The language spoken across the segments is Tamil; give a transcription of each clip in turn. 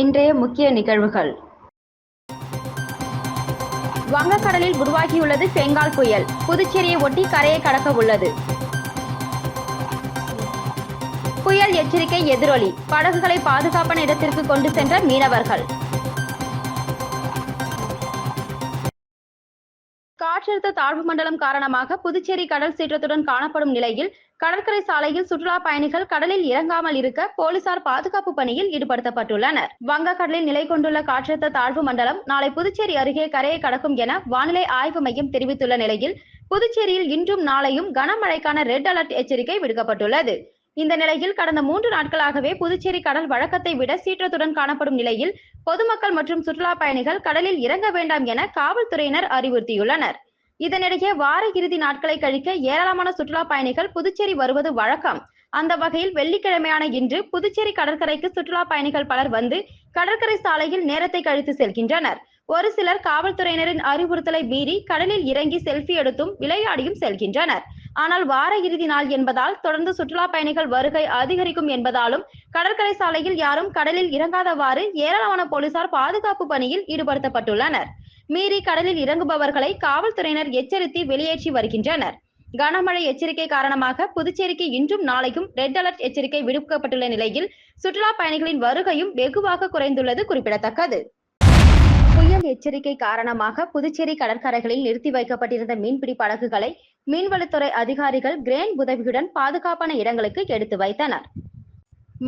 இன்றைய முக்கிய நிகழ்வுகள். வங்கக்கடலில் உருவாகியுள்ளது செங்கால் புயல். புதுச்சேரியை ஒட்டி கரையை கடக்க உள்ளது. புயல் எச்சரிக்கை எதிரொலி. படகுகளை பாதுகாப்பான இடத்திற்கு கொண்டு சென்ற மீனவர்கள். காற்றழுத்த தாழ்வு மண்டலம் காரணமாக புதுச்சேரி கடல் சீற்றத்துடன் காணப்படும் நிலையில் கடற்கரை சாலையில் சுற்றுலா பயணிகள் கடலில் இறங்காமல் இருக்க போலீசார் பாதுகாப்பு பணியில் ஈடுபடுத்தப்பட்டுள்ளனர். வங்கக்கடலில் நிலை கொண்டுள்ள காற்றழுத்த தாழ்வு மண்டலம் நாளை புதுச்சேரி அருகே கரையை கடக்கும் என வானிலை ஆய்வு மையம் தெரிவித்துள்ள நிலையில் புதுச்சேரியில் இன்றும் நாளையும் கனமழைக்கான ரெட் அலர்ட் எச்சரிக்கை விடுக்கப்பட்டுள்ளது. இந்த நிலையில் கடந்த மூன்று நாட்களாகவே புதுச்சேரி கடல் வழக்கத்தை விட சீற்றத்துடன் காணப்படும் நிலையில் பொதுமக்கள் மற்றும் சுற்றுலா பயணிகள் கடலில் இறங்க வேண்டாம் என காவல்துறையினர் அறிவுறுத்தியுள்ளனர். இதனிடையே வார இறுதி நாட்களை கழிக்க ஏராளமான சுற்றுலா பயணிகள் புதுச்சேரி வருவது வழக்கம். அந்த வகையில் வெள்ளிக்கிழமையான இன்று புதுச்சேரி கடற்கரைக்கு சுற்றுலா பயணிகள் பலர் வந்து கடற்கரை சாலையில் நேரத்தை கழித்து செல்கின்றனர். ஒரு சிலர் காவல்துறையினரின் அறிவுறுத்தலை மீறி கடலில் இறங்கி செல்ஃபி எடுத்தும் விளையாடியும் செல்கின்றனர். ஆனால் வார இறுதி நாள் என்பதால் தொடர்ந்து சுற்றுலா பயணிகள் வருகை அதிகரிக்கும் என்பதாலும் கடற்கரை சாலையில் யாரும் கடலில் இறங்காதவாறு ஏராளமான போலீசார் பாதுகாப்பு பணியில் ஈடுபடுத்தப்பட்டுள்ளனர். மீறி கடலில் இறங்குபவர்களை காவல்துறையினர் எச்சரித்து வெளியேற்றி வருகின்றனர். கனமழை எச்சரிக்கை காரணமாக புதுச்சேரிக்கு இன்றும் நாளையும் ரெட் அலர்ட் எச்சரிக்கை விடுக்கப்பட்டுள்ள நிலையில் சுற்றுலா பயணிகளின் வருகையும் வெகுவாக குறைந்துள்ளது குறிப்பிடத்தக்கது. புயல் எச்சரிக்கை காரணமாக புதுச்சேரி கடற்கரைகளில் நிறுத்தி வைக்கப்பட்டிருந்த மீன்பிடி படகுகளை மீன்வளத்துறை அதிகாரிகள் கிரேன் உதவியுடன் பாதுகாப்பான இடங்களுக்கு எடுத்து வைத்தனர்.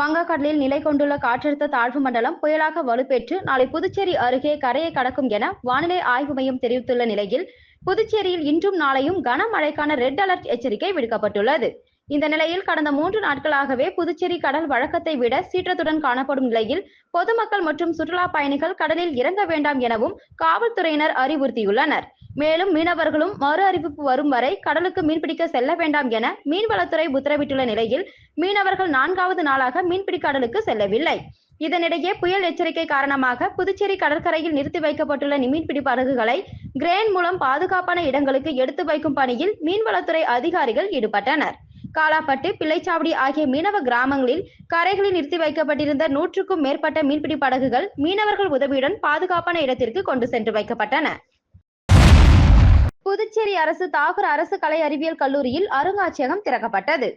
வங்கக்கடலில் நிலை கொண்டுள்ள காற்றழுத்த தாழ்வு மண்டலம் புயலாக வலுப்பெற்று நாளை புதுச்சேரி அருகே கரையை கடக்கும் என வானிலை ஆய்வு மையம் தெரிவித்துள்ள நிலையில் புதுச்சேரியில் இன்றும் நாளையும் கனமழைக்கான ரெட் அலர்ட் எச்சரிக்கை விடுக்கப்பட்டுள்ளது. இந்த நிலையில் கடந்த மூன்று நாட்களாகவே புதுச்சேரி கடல் வழக்கத்தை விட சீற்றத்துடன் காணப்படும் நிலையில் பொதுமக்கள் மற்றும் சுற்றுலா பயணிகள் கடலில் இறங்க வேண்டாம் எனவும் காவல்துறையினர் அறிவுறுத்தியுள்ளனர். மேலும் மீனவர்களும் மறு அறிவிப்பு வரும் வரை கடலுக்கு மீன்பிடிக்க செல்ல வேண்டாம் என மீன்வளத்துறை உத்தரவிட்டுள்ள நிலையில் மீனவர்கள் நான்காவது நாளாக மீன்பிடி கடலுக்கு செல்லவில்லை. இதனிடையே புயல் எச்சரிக்கை காரணமாக புதுச்சேரி கடற்கரையில் நிறுத்தி வைக்கப்பட்டுள்ள மீன்பிடி படகுகளை கிரேன் மூலம் பாதுகாப்பான இடங்களுக்கு எடுத்து வைக்கும் பணியில் மீன்வளத்துறை அதிகாரிகள் ஈடுபட்டனர். காலாப்பட்டு பிள்ளைச்சாவடி ஆகிய மீனவ கிராமங்களில் கரைகளில் நிறுத்தி வைக்கப்பட்டிருந்த நூற்றுக்கும் மேற்பட்ட மீன்பிடி படகுகள் மீனவர்கள் உதவியுடன் பாதுகாப்பான இடத்திற்கு கொண்டு சென்று வைக்கப்பட்டன. புதுச்சேரி அரசு தாகூர் அரசு கலை அறிவியல் கல்லூரியில் அருங்காட்சியகம் திறக்கப்பட்டது.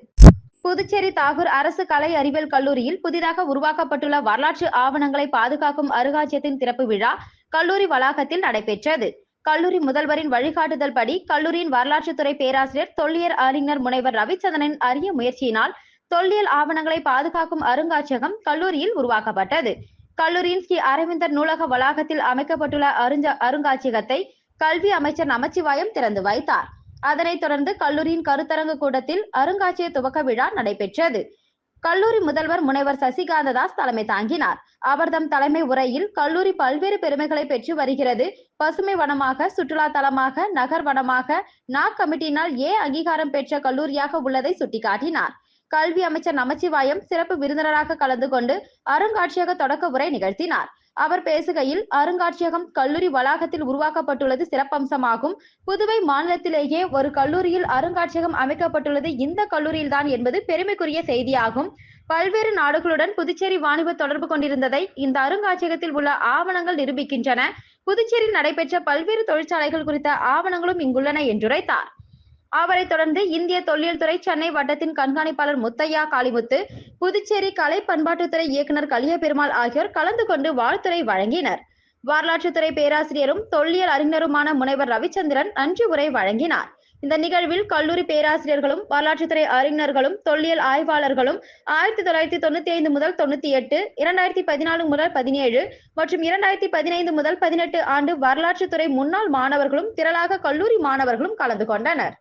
புதுச்சேரி தாகூர் அரசு கலை அறிவியல் கல்லூரியில் புதிதாக உருவாக்கப்பட்டுள்ள வரலாற்று ஆவணங்களை பாதுகாக்கும் அருங்காட்சியகத்தின் திறப்பு விழா கல்லூரி வளாகத்தில் நடைபெற்றது. கல்லூரி முதல்வரின் வழிகாட்டுதல் படி கல்லூரியின் வரலாற்றுத்துறை பேராசிரியர் தொல்லியல் அறிஞர் முனைவர் ரவிச்சந்திரனின் அரிய முயற்சியினால் தொல்லியல் ஆவணங்களை பாதுகாக்கும் அருங்காட்சியகம் கல்லூரியில் உருவாக்கப்பட்டது. கல்லூரியின் ஸ்ரீ அரவிந்தர் நூலக வளாகத்தில் அமைக்கப்பட்டுள்ள அருஞ்ச அருங்காட்சியகத்தை கல்வி அமைச்சர் நமச்சிவாயம் திறந்து வைத்தார். அதனைத் தொடர்ந்து கல்லூரியின் கருத்தரங்கு கூடத்தில் அருங்காட்சியக துவக்க விழா நடைபெற்றது. கல்லூரி முதல்வர் முனைவர் சசிகாந்ததாஸ் தலைமை தாங்கினார். அவர்தம் தலைமை உரையில் கல்லூரி பல்வேறு பெருமைகளை பெற்று வருகிறது. பசுமை வனமாக சுற்றுலா தலமாக நகர் வனமாக நாக் கமிட்டியினால் ஏ அங்கீகாரம் பெற்ற கல்லூரியாக உள்ளதை சுட்டிக்காட்டினார். கல்வி அமைச்சர் நமச்சிவாயம் சிறப்பு விருந்தினராக கலந்து கொண்டு அருங்காட்சியக தொடக்க உரை நிகழ்த்தினார். அவர் பேசுகையில் அருங்காட்சியகம் கல்லூரி வளாகத்தில் உருவாக்கப்பட்டுள்ளது சிறப்பம்சமாகும். புதுவை மாநிலத்திலேயே ஒரு கல்லூரியில் அருங்காட்சியகம் அமைக்கப்பட்டுள்ளது இந்த கல்லூரியில்தான் என்பது பெருமைக்குரிய செய்தியாகும். பல்வேறு நாடுகளுடன் புதுச்சேரி வாணிப தொடர்பு கொண்டிருந்ததை இந்த அருங்காட்சியகத்தில் உள்ள ஆவணங்கள் நிரூபிக்கின்றன. புதுச்சேரியில் நடைபெற்ற பல்வேறு தொழிற்சாலைகள் குறித்த ஆவணங்களும் இங்குள்ளன என்றுரைத்தார் அவரைத் தொடர்ந்து இந்திய தொல்லியல் துறை சென்னை வட்டத்தின் கண்காணிப்பாளர் முத்தையா காளிமுத்து புதுச்சேரி கலை பண்பாட்டுத்துறை இயக்குனர் கலிய பெருமாள் ஆகியோர் கலந்து கொண்டு வாழ்த்துறை வழங்கினர். வரலாற்றுத்துறை பேராசிரியரும் தொல்லியல் அறிஞருமான முனைவர் ரவிச்சந்திரன் நன்றி உரை வழங்கினார். இந்த நிகழ்வில் கல்லூரி பேராசிரியர்களும் வரலாற்றுத்துறை அறிஞர்களும் தொல்லியல் ஆய்வாளர்களும் ஆயிரத்தி தொள்ளாயிரத்தி தொண்ணூத்தி ஐந்து முதல் தொண்ணூத்தி எட்டு இரண்டாயிரத்தி பதினாலு முதல் பதினேழு மற்றும் இரண்டாயிரத்தி பதினைந்து முதல் பதினெட்டு ஆண்டு வரலாற்றுத்துறை முன்னாள் மாணவர்களும் திரளாக கல்லூரி மாணவர்களும் கலந்து கொண்டனர்.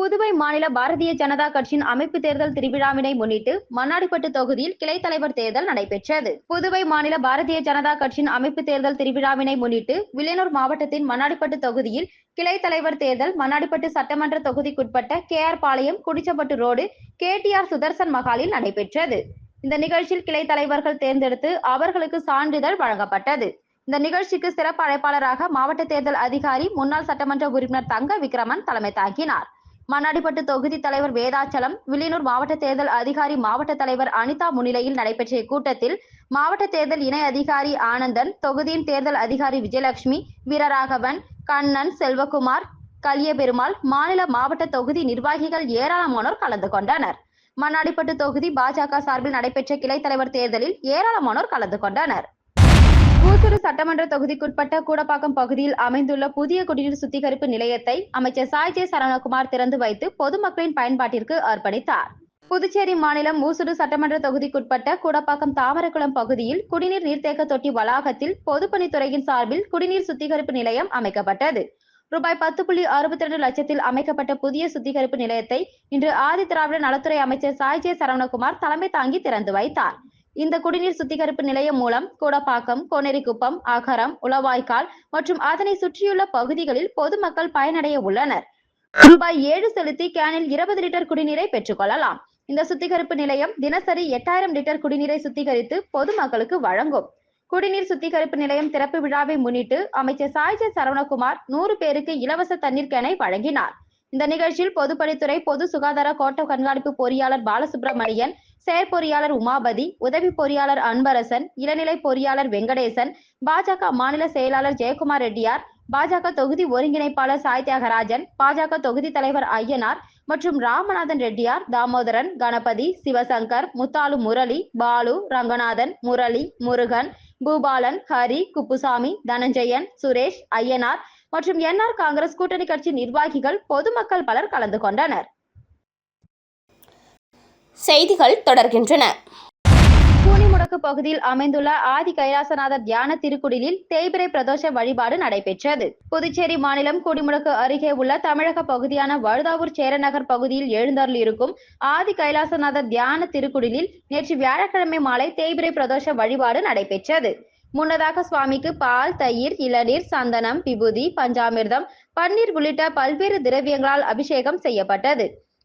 புதுவை மாநில பாரதிய ஜனதா கட்சியின் அமைப்பு தேர்தல் திருவிழாவினை முன்னிட்டு மண்ணாடிப்பட்டு தொகுதியில் கிளை தலைவர் தேர்தல் நடைபெற்றது. புதுவை மாநில பாரதிய ஜனதா கட்சியின் அமைப்பு தேர்தல் திருவிழாவினை முன்னிட்டு வில்லியனூர் மாவட்டத்தின் மண்ணாடிப்பட்டு தொகுதியில் கிளை தலைவர் தேர்தல் மண்ணாடிப்பட்டு சட்டமன்ற தொகுதிக்குட்பட்ட K R Palayam Kudichapattu road K D R Sudarsan மகாலில் நடைபெற்றது. இந்த நிகழ்ச்சியில் கிளை தலைவர்கள் தேர்ந்தெடுத்து அவர்களுக்கு சான்றிதழ் வழங்கப்பட்டது. இந்த நிகழ்ச்சிக்கு சிறப்பு அழைப்பாளராக மாவட்ட தேர்தல் அதிகாரி முன்னாள் சட்டமன்ற உறுப்பினர் தங்க விக்ரமன் தலைமை தாங்கினார். மண்ணாடிப்பட்டு தொகுதி தலைவர் வேதாச்சலம் வில்லியனூர் மாவட்ட தேர்தல் அதிகாரி மாவட்ட தலைவர் அனிதா முன்னிலையில் நடைபெற்ற இக்கூட்டத்தில் மாவட்ட தேர்தல் இணை அதிகாரி ஆனந்தன் தொகுதியின் தேர்தல் அதிகாரி விஜயலட்சுமி வீரராகவன் கண்ணன் செல்வகுமார் கலியபெருமாள் மாநில மாவட்ட தொகுதி நிர்வாகிகள் ஏராளமானோர் கலந்து கொண்டனர். மண்ணாடிப்பட்டு தொகுதி பாஜக சார்பில் நடைபெற்ற கிளை தலைவர் தேர்தலில் ஏராளமானோர் கலந்து கொண்டனர். ஊசுறு சட்டமன்ற தொகுதிக்குட்பட்ட கூடப்பாக்கம் பகுதியில் அமைந்துள்ள புதிய குடிநீர் சுத்திகரிப்பு நிலையத்தை அமைச்சர் சாய் ஜே சரவணகுமார் திறந்து வைத்து பொதுமக்களின் பயன்பாட்டிற்கு அர்ப்பணித்தார். புதுச்சேரி மாநிலம் ஊசுடு சட்டமன்ற தொகுதிக்குட்பட்ட கூடப்பாக்கம் தாமரக்குளம் பகுதியில் குடிநீர் நீர்த்தேக்க தொட்டி வளாகத்தில் பொதுப்பணித்துறையின் சார்பில் குடிநீர் சுத்திகரிப்பு நிலையம் அமைக்கப்பட்டது. ரூபாய் பத்து புள்ளி அறுபத்தி ரெண்டு லட்சத்தில் அமைக்கப்பட்ட புதிய சுத்திகரிப்பு நிலையத்தை இன்று ஆதி திராவிட நலத்துறை அமைச்சர் சாய் ஜே சரவணகுமார் தலைமை தாங்கி திறந்து வைத்தார். இந்த குடிநீர் சுத்திகரிப்பு நிலையம் மூலம் கூடப்பாக்கம் கோனேரிக்குப்பம் அகரம் உளவாய்க்கால் மற்றும் அதனை சுற்றியுள்ள பகுதிகளில் பொதுமக்கள் பயனடைய உள்ளனர். ரூபாய் ஏழு செலுத்தி கேனில் இருபது லிட்டர் குடிநீரை பெற்றுக்கொள்ளலாம் இந்த சுத்திகரிப்பு நிலையம் தினசரி எட்டாயிரம் லிட்டர் குடிநீரை சுத்திகரித்து பொதுமக்களுக்கு வழங்கும். குடிநீர் சுத்திகரிப்பு நிலையம் திறப்பு விழாவை முன்னிட்டு அமைச்சர் சாய்ஜ சரவணகுமார் நூறு பேருக்கு இலவச தண்ணீர் கேனை வழங்கினார். இந்த நிகழ்ச்சியில் பொதுப்பணித்துறை பொது சுகாதார கோட்ட கண்காணிப்பு பொறியாளர் பாலசுப்ரமணியன் செயற்பொறியாளர் உமாபதி உதவி பொறியாளர் அன்பரசன் இளநிலை பொறியாளர் வெங்கடேசன் பாஜக மாநில செயலாளர் ஜெயக்குமார் ரெட்டியார் பாஜக தொகுதி ஒருங்கிணைப்பாளர் சாய் தியாகராஜன் பாஜக தொகுதி தலைவர் ஐயனார் மற்றும் ராமநாதன் ரெட்டியார் தாமோதரன் கணபதி சிவசங்கர் முத்தாலு முரளி பாலு ரங்கநாதன் முரளி முருகன் பூபாலன் ஹரி குப்புசாமி தனஞ்சயன் சுரேஷ் ஐயனார் மற்றும் என்ஆர் காங்கிரஸ் கூட்டணி கட்சி நிர்வாகிகள் பொதுமக்கள் பலர் கலந்து கொண்டனர். செய்திகள் தொடர்கின்றன. கூனிமுடக்கு பகுதியில் அமைந்துள்ள ஆதி கைலாசநாதர் தியான திருக்குடிலில் தேய்பிரை பிரதோஷ வழிபாடு நடைபெற்றது. புதுச்சேரி மாநிலம் குடிமுடக்கு அருகே உள்ள தமிழக பகுதியான வழுதாவூர் சேரநகர் பகுதியில் எழுந்தருளிருக்கும் ஆதி கைலாசநாதர் தியான திருக்குடிலில் நேற்று வியாழக்கிழமை மாலை தேய்பிரை பிரதோஷ வழிபாடு நடைபெற்றது. முன்னதாக சுவாமிக்கு பால் தயிர் இளநீர் சந்தனம் விபூதி பஞ்சாமிர்தம் பன்னீர் உள்ளிட்ட பல்வேறு திரவியங்களால் அபிஷேகம் செய்யப்பட்டது.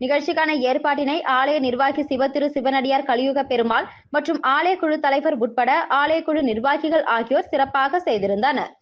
நிகழ்ச்சிக்கான ஏற்பாட்டினை ஆலய நிர்வாகி சிவத்திரு சிவனடியார் கலியுக பெருமாள் மற்றும் ஆலய குழு தலைவர் உட்பட ஆலய குழு நிர்வாகிகள் ஆகியோர் சிறப்பாக செய்திருந்தனர்.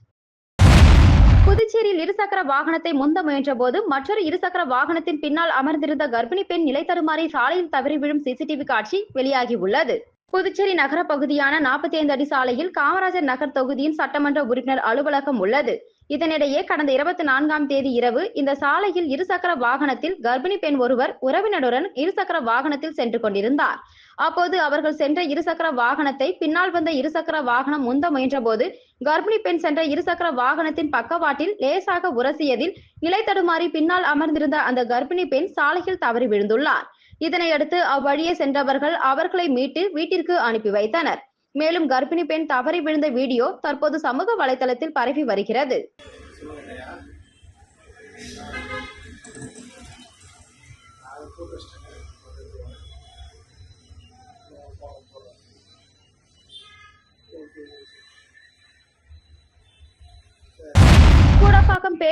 புதுச்சேரியில் இருசக்கர வாகனத்தை முந்த முயன்றபோது மற்றொரு இருசக்கர வாகனத்தின் பின்னால் அமர்ந்திருந்த கர்ப்பிணி பெண் நிலை தருமாறி சாலையில் தவறி விழும் சிசிடிவி காட்சி வெளியாகி உள்ளது. புதுச்சேரி நகர பகுதியான நாற்பத்தி ஐந்து அடி சாலையில் காமராஜர் நகர் தொகுதியின் சட்டமன்ற உறுப்பினர் அலுவலகம் உள்ளது. இதனிடையே கடந்த இருபத்தி நான்காம் தேதி இரவு இந்த சாலையில் இருசக்கர வாகனத்தில் கர்ப்பிணி பெண் ஒருவர் உறவினருடன் இருசக்கர வாகனத்தில் சென்று கொண்டிருந்தார். அப்போது அவர்கள் சென்ற இருசக்கர வாகனத்தை பின்னால் வந்த இருசக்கர வாகனம் முந்த முயன்றபோது கர்ப்பிணி பெண் சென்ற இருசக்கர வாகனத்தின் பக்கவாட்டில் லேசாக உரசியதில் நிலை தடுமாறி பின்னால் அமர்ந்திருந்த அந்த கர்ப்பிணி பெண் சாலையில் தவறி விழுந்துள்ளார். இதனையடுத்து அவ்வழியே சென்றவர்கள் அவர்களை மீட்டு வீட்டிற்கு அனுப்பி வைத்தனர். மேலும் கர்ப்பிணி பெண் தவறி விழுந்த வீடியோ தற்போது சமூக வலைதளத்தில் பரவி வருகிறது.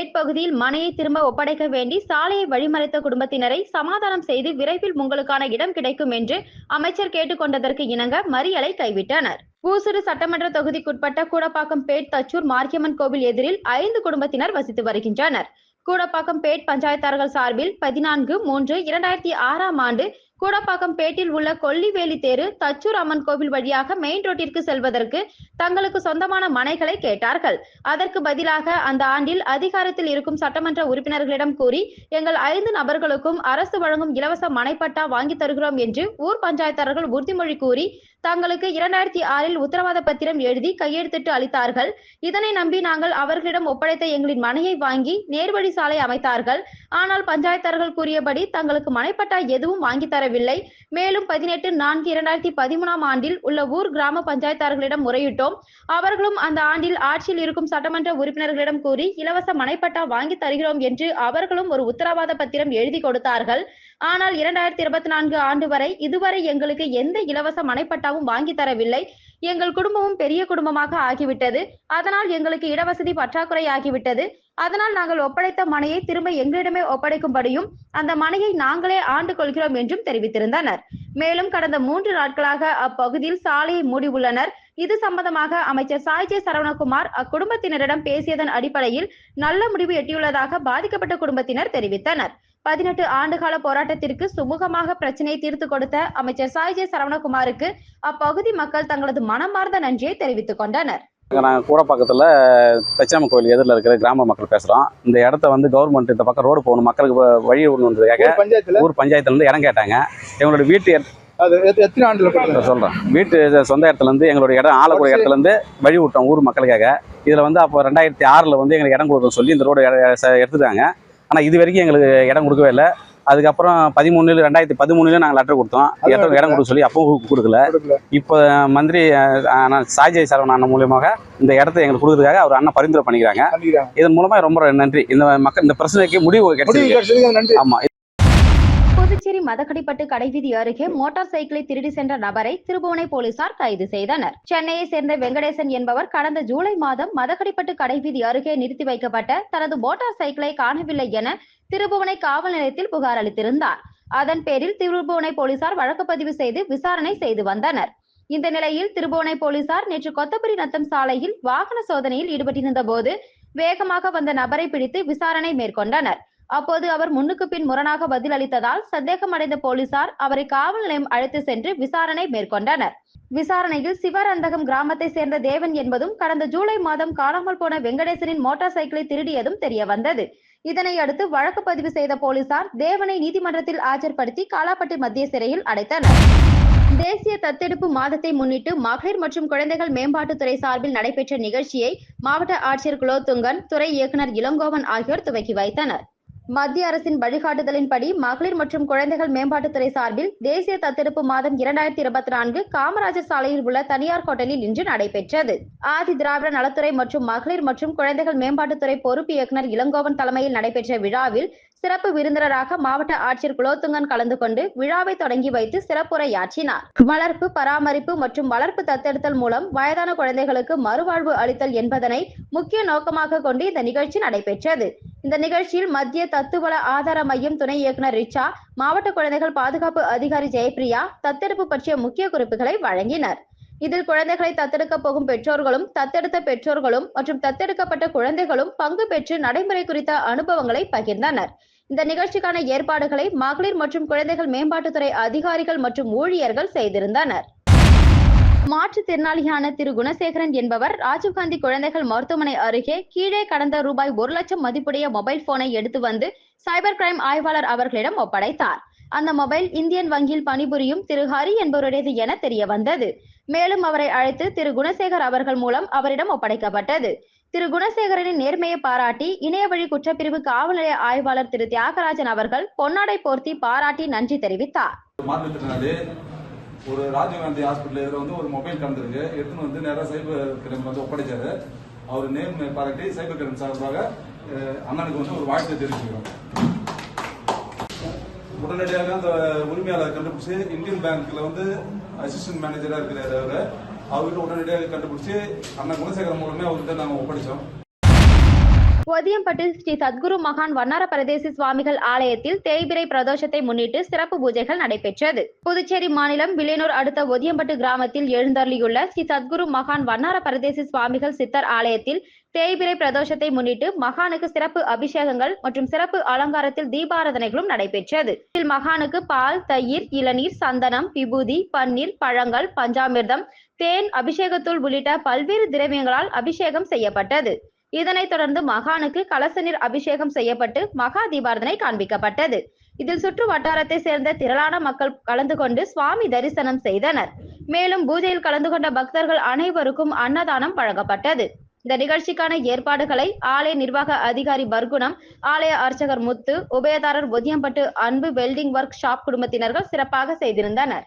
பேட் பகுதியில் மனையை திரும்ப ஒப்படைக்க வேண்டி சாலையை வழிமறைத்த குடும்பத்தினரை சமாதானம் செய்து விரைவில் உங்களுக்கான இடம் கிடைக்கும் என்று அமைச்சர் கேட்டுக்கொண்டதற்கு இணங்க மறியலை கைவிட்டனர். ஊசுடு சட்டமன்ற தொகுதிக்குட்பட்ட கூடப்பாக்கம் பேட் தச்சூர் மார்க்கியம்மன் கோவில் எதிரில் ஐந்து குடும்பத்தினர் வசித்து வருகின்றனர். கூடப்பாக்கம் பேட் பஞ்சாயத்தார்கள் சார்பில் பதினான்கு மூன்று இரண்டாயிரத்தி ஆறாம் ஆண்டு கூடப்பாக்கம் பேட்டில் உள்ள கொல்லிவேலி தேரு தச்சூர் அம்மன் கோவில் வழியாக மெயின் ரோட்டிற்கு செல்வதற்கு தங்களுக்கு சொந்தமான மனைகளை கேட்டார்கள். அதற்கு பதிலாக அந்த ஆண்டில் அதிகாரத்தில் இருக்கும் சட்டமன்ற உறுப்பினர்களிடம் கூறி எங்கள் ஐந்து நபர்களுக்கும் அரசு வழங்கும் இலவச மனைப்பட்டா வாங்கி தருகிறோம் என்று ஊர் பஞ்சாயத்தார்கள் உறுதிமொழி கூறி தங்களுக்கு இரண்டாயிரத்தி ஆறில் உத்தரவாத பத்திரம் எழுதி கையெழுத்திட்டு அளித்தார்கள். இதனை நம்பி நாங்கள் அவர்களிடம் ஒப்படைத்த எங்களின் மனையை வாங்கி நேர்வழி சாலை அமைத்தார்கள். ஆனால் பஞ்சாயத்தார்கள் கூறியபடி தங்களுக்கு மனைப்பட்டா எதுவும் வாங்கி தரவில்லை. மேலும் பதினெட்டு நான்கு இரண்டாயிரத்தி பதிமூணாம் ஆண்டில் உள்ள ஊர் கிராம பஞ்சாயத்தார்களிடம் முறையிட்டோம். அவர்களும் அந்த ஆண்டில் ஆட்சியில் இருக்கும் சட்டமன்ற உறுப்பினர்களிடம் கூறி இலவச மனைப்பட்டா வாங்கி தருகிறோம் என்று அவர்களும் ஒரு உத்தரவாத பத்திரம் எழுதி கொடுத்தார்கள். ஆனால் இரண்டாயிரத்தி இருபத்தி நான்கு ஆண்டு வரை இதுவரை எங்களுக்கு எந்த இலவச மனைப்பட்டாவும் வாங்கி தரவில்லை. எங்கள் குடும்பமும் பெரிய குடும்பமாக ஆகிவிட்டது. அதனால் எங்களுக்கு இடவசதி பற்றாக்குறை ஆகிவிட்டது. அதனால் நாங்கள் ஒப்படைத்த மனையை திரும்ப எங்களிடமே ஒப்படைக்கும்படியும் அந்த மனையை நாங்களே ஆண்டு கொள்கிறோம் என்றும் தெரிவித்திருந்தனர். மேலும் கடந்த மூன்று நாட்களாக அப்பகுதியில் சாலையை மூடி உள்ளனர். இது சம்பந்தமாக அமைச்சர் சாய்ஜே சரவணகுமார் அக்குடும்பத்தினரிடம் பேசியதன் அடிப்படையில் நல்ல முடிவு எட்டியுள்ளதாக பாதிக்கப்பட்ட குடும்பத்தினர் தெரிவித்தனர். பதினெட்டு ஆண்டுகால போராட்டத்திற்கு சுமூகமாக பிரச்சனையை தீர்த்து கொடுத்த அமைச்சர் சாய்ஜே சரவணகுமாருக்கு அப்பகுதி மக்கள் தங்களது மனமார்ந்த நன்றியை தெரிவித்துக் கொண்டனர். நாங்கள் கூடப்பாக்கத்தில் தச்சாம கோயில் எதிரில் இருக்கிற கிராம மக்கள் பேசுகிறோம் இந்த இடத்த வந்து கவர்மெண்ட் இந்த பக்கம் ரோடு போகணும் மக்களுக்கு வழி விடணுன்றதுக்காக ஊர் பஞ்சாயத்துலேருந்து இடம் கேட்டாங்க. எங்களோட வீட்டு அது எத்த- எத்தனை ஆண்டுல சொல்கிறேன் வீட்டு சொந்த இடத்துலேருந்து எங்களோட இடம் ஆளக்கூடிய இடத்துலேருந்து வழி விட்டோம் ஊர் மக்களுக்காக. இதில் வந்து அப்போ ரெண்டாயிரத்தி ஆறில் வந்து எங்களுக்கு இடம் கொடுக்க சொல்லி இந்த ரோடு எடுத்துட்டாங்க. ஆனால் இது வரைக்கும் எங்களுக்கு இடம் கொடுக்கவே இல்லை. அதுக்கப்புறம் பதிமூணுல ரெண்டாயிரத்தி பதிமூணுல நாங்கள் லெட்டர் கொடுத்தோம். இடத்த இடம் கொடுக்க சொல்லி அப்பவும் கொடுக்கல. இப்போ மந்திரி சாய்ஜய் சரவண அண்ணன் மூலியமாக இந்த இடத்த எங்களுக்கு கொடுக்கறதுக்காக அவர் அண்ணன் பரிந்துரை பண்ணிக்கிறாங்க. இதன் மூலமா ரொம்ப நன்றி. இந்த மக்கள் இந்த பிரச்சனைக்கு முடிவு கிடைச்சிருக்கு. கிடைச்சதுக்கு நன்றி புதுச்சேரி மதக்கடிப்பட்டு கடைவீதி அருகே மோட்டார் சைக்கிளை திருடி சென்ற நபரை திருபுவனை போலீசார் கைது செய்தனர். சென்னையை சேர்ந்த வெங்கடேசன் என்பவர் கடந்த ஜூலை மாதம் மதக்கடிப்பட்டு கடைவீதி அருகே நிறுத்தி வைக்கப்பட்ட தனது மோட்டார் சைக்கிளை காணவில்லை என திருபுவனை காவல் நிலையத்தில் புகார் அளித்திருந்தார். அதன் பேரில் திருபுவனை போலீசார் வழக்கு பதிவு செய்து விசாரணை செய்து வந்தனர். இந்த நிலையில் திருபுவனை போலீசார் நேற்று கொத்தபுரி நத்தம் சாலையில் வாகன சோதனையில் ஈடுபட்டிருந்த போது வேகமாக வந்த நபரை பிடித்து விசாரணை மேற்கொண்டனர். அப்போது அவர் முன்னுக்கு பின் முரணாக பதில் அளித்ததால் சந்தேகமடைந்த போலீசார் அவரை காவல் நிலையம் அழைத்து சென்று விசாரணை மேற்கொண்டனர். விசாரணையில் சிவரந்தகம் கிராமத்தை சேர்ந்த தேவன் என்பதும் கடந்த ஜூலை மாதம் காணாமல் போன வெங்கடேசனின் மோட்டார் சைக்கிளை திருடியதும் தெரிய வந்தது இதனை அடுத்து வழக்கு பதிவு செய்த போலீசார் தேவனை நீதிமன்றத்தில் ஆஜர்படுத்தி காலாப்பட்டு மத்திய சிறையில் அடைத்தனர். தேசிய தத்தெடுப்பு மாதத்தை முன்னிட்டு மகளிர் மற்றும் குழந்தைகள் மேம்பாட்டுத்துறை சார்பில் நடைபெற்ற நிகழ்ச்சியை மாவட்ட ஆட்சியர் குலோத்துங்கன் துறை இயக்குனர் இளங்கோவன் ஆகியோர் துவக்கி வைத்தனர். மத்திய அரசின் வழிகாட்டுதலின்படி மகளிர் மற்றும் குழந்தைகள் மேம்பாட்டுத்துறை சார்பில் தேசிய தத்தெடுப்பு மாதம் இரண்டாயிரத்தி இருபத்தி நான்கு காமராஜர் சாலையில் உள்ள தனியார் ஹோட்டலில் இன்று நடைபெற்றது. ஆதி திராவிட நலத்துறை மற்றும் மகளிர் மற்றும் குழந்தைகள் மேம்பாட்டுத்துறை பொறுப்பு இயக்குநர் இளங்கோவன் தலைமையில் நடைபெற்ற விழாவில் சிறப்பு விருந்தினராக மாவட்ட ஆட்சியர் குலோத்துங்கன் கலந்து கொண்டு விழாவை தொடங்கி வைத்து சிறப்புரையாற்றினார். வளர்ப்பு பராமரிப்பு மற்றும் வளர்ப்பு தத்தெடுத்தல் மூலம் வயதான குழந்தைகளுக்கு மறுவாழ்வு அளித்தல் என்பதனை முக்கிய நோக்கமாக கொண்டு இந்த நிகழ்ச்சி நடைபெற்றது. இந்த நிகழ்ச்சியில் மத்திய தத்துவள ஆதார மையம் துணை இயக்குனர் ரிச்சா மாவட்ட குழந்தைகள் பாதுகாப்பு அதிகாரி ஜெயபிரியா தத்தெடுப்பு பற்றிய முக்கிய குறிப்புகளை வழங்கினர். இதில் குழந்தைகளை தத்தெடுக்க போகும் பெற்றோர்களும் தத்தெடுத்த பெற்றோர்களும் மற்றும் தத்தெடுக்கப்பட்ட குழந்தைகளும் பங்கு பெற்று நடைமுறை குறித்த அனுபவங்களை பகிர்ந்தனர். இந்த நிகழ்ச்சிக்கான ஏற்பாடுகளை மகளிர் மற்றும் குழந்தைகள் மேம்பாட்டுத்துறை அதிகாரிகள் மற்றும் ஊழியர்கள் செய்திருந்தனர். மாற்றுத்திறனாளியான திரு குணசேகரன் என்பவர் ராஜீவ்காந்தி குழந்தைகள் மருத்துவமனை அருகே கீழே கடந்த ரூபாய் ஒரு லட்சம் மதிப்புடைய மொபைல் போனை எடுத்து வந்து சைபர் கிரைம் ஆய்வாளர் அவர்களிடம் ஒப்படைத்தார். அந்த மொபைல் இந்தியன் வங்கியில் பணிபுரியும் திரு ஹரி என்பவருடையது என தெரிய வந்தது மேலும் அவரை அழைத்து திரு குணசேகர் அவர்கள் மூலம் அவரிடம் ஒப்படைக்கப்பட்டது. திரு குணசேகரனின் நேர்மையை பாராட்டி இணையவழி குற்றப்பிரிவு காவல் நிலைய ஆய்வாளர் திரு தியாகராஜன் அவர்கள் பொன்னாடை போர்த்தி பாராட்டி நன்றி தெரிவித்தார். ஒரு ராஜீவ்காந்தி ஹாஸ்பிட்டல் இதில் வந்து ஒரு மொபைல் கலந்துருக்கு எடுத்துன்னு வந்து நேராக சைபர் கிரைம் வந்து ஒப்படைச்சாரு. அவர் நேம் பாராட்டி சைபர் கிரைம் சார்பாக அண்ணனுக்கு வந்து ஒரு வாழ்த்து தெரிவிச்சுக்கிறோம். உடனடியாக அந்த உரிமையாளர் கண்டுபிடிச்சி இந்தியன் பேங்க்ல வந்து அசிஸ்டன்ட் மேனேஜராக இருக்கிறார் அவர். அவர்கிட்ட உடனடியாக கண்டுபிடிச்சி அண்ணன் குணசேகரன் மூலமே அவர்கிட்ட நாங்கள் ஒப்படைச்சோம். ஒதியம்பட்டு ஸ்ரீ சத்குரு மகான் வண்ணார பிரதேச சுவாமிகள் ஆலயத்தில் தேய்பிரை பிரதோஷத்தை முன்னிட்டு சிறப்பு பூஜைகள் நடைபெற்றது. புதுச்சேரி மாநிலம் வில்லியனூர் அடுத்த ஒதியம்பட்டு கிராமத்தில் எழுந்தருளியுள்ள ஸ்ரீ சத்குரு மகான் வண்ணார பிரதேச சுவாமிகள் சித்தர் ஆலயத்தில் தேய்பிரை பிரதோஷத்தை முன்னிட்டு மகானுக்கு சிறப்பு அபிஷேகங்கள் மற்றும் சிறப்பு அலங்காரத்தில் தீபாராதனைகளும் நடைபெற்றது. இதில் மகானுக்கு பால் தயிர் இளநீர் சந்தனம் விபூதி பன்னீர் பழங்கள் பஞ்சாமிர்தம் தேன் அபிஷேகத்தூள் உள்ளிட்ட பல்வேறு திரவியங்களால் அபிஷேகம் செய்யப்பட்டது. இதனைத் தொடர்ந்து மகானுக்கு கலசநீர் அபிஷேகம் செய்யப்பட்டு மகா தீபாரதனை காண்பிக்கப்பட்டது. இதில் சுற்று வட்டாரத்தை சேர்ந்த திரளான மக்கள் கலந்து கொண்டு சுவாமி தரிசனம் செய்தனர். மேலும் பூஜையில் கலந்து கொண்ட பக்தர்கள் அனைவருக்கும் அன்னதானம் வழங்கப்பட்டது. இந்த நிகழ்ச்சிக்கான ஏற்பாடுகளை ஆலய நிர்வாக அதிகாரி பர்குணம் ஆலய அர்ச்சகர் முத்து உபயதாரர் ஒதியம்பட்டு அன்பு வெல்டிங் ஒர்க் ஷாப் குடும்பத்தினர்கள் சிறப்பாக செய்திருந்தனர்.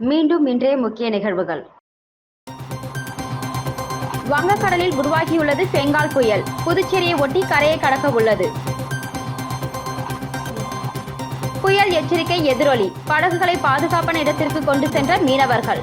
மீண்டும் இன்றைய முக்கிய நிகழ்வுகள். வங்கக்கடலில் உருவாகியுள்ளது பெங்கால் புயல். புதுச்சேரியை ஒட்டி கரையை கடக்க உள்ளது. புயல் எச்சரிக்கை எதிரொலி. படகுகளை பாதுகாப்பான இடத்திற்கு கொண்டு சென்ற மீனவர்கள்.